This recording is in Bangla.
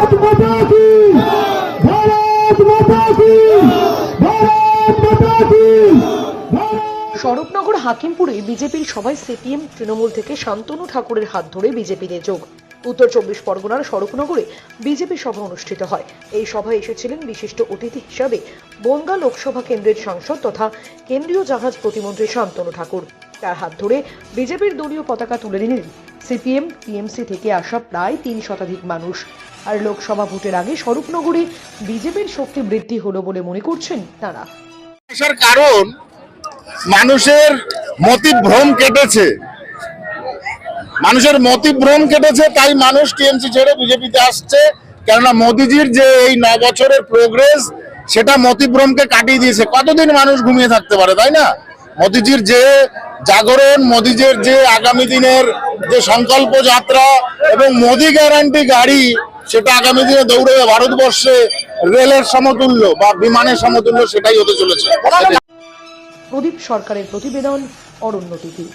माता की भारत माता की भारत माता की भारत স্বরূপনগর হাকিমপুরে বিজেপির সভায় সিপিএম তৃণমূল থেকে শান্তনু ঠাকুরের হাত ধরে বিজেপিতে যোগ উত্তর চব্বিশ পরগনার স্বরূপনগরে বিজেপি সভা অনুষ্ঠিত হয় এই সভায় এসেছিলেন বিশিষ্ট অতিথি হিসাবে বনগা লোকসভা কেন্দ্রের সাংসদ তথা কেন্দ্রীয় জাহাজ প্রতিমন্ত্রী শান্তনু ঠাকুর তার হাত ধরে বিজেপির দলীয় পতাকা তুলে নিলেন সিপিএম, টিএমসি থেকে আসা প্রায় তিন শতাধিক মানুষ। আর লোকসভা ভোটের আগে স্বরূপনগরে বিজেপির শক্তি বৃদ্ধি হলো বলে মনে করছেন তারা। আসার কারণ, মানুষের মতিভ্রম কেটেছে। মানুষের মতিভ্রম কেটেছে, তাই মানুষ টিএমসি ছেড়ে বিজেপিতে আসছে। কেননা মোদিজির যে এই ন বছরের প্রোগ্রেস সেটা মতিভ্রমকে কাটিয়ে দিয়েছে। কতদিন মানুষ ঘুমিয়ে থাকতে পারে, তাই না? মোদিজির যে জাগরণ, মোদিজির যে আগামী দিনের যে সংকল্প যাত্রা এবং মোদি গ্যারান্টি গাড়ি সেটা আগামী দিনে দৌড়ে ভারতবর্ষে রেলের সমতুল্য বা বিমানের সমতুল্য সেটাই হতে চলেছে। প্রদীপ সরকারের প্রতিবেদন, অরণ্য টিভি।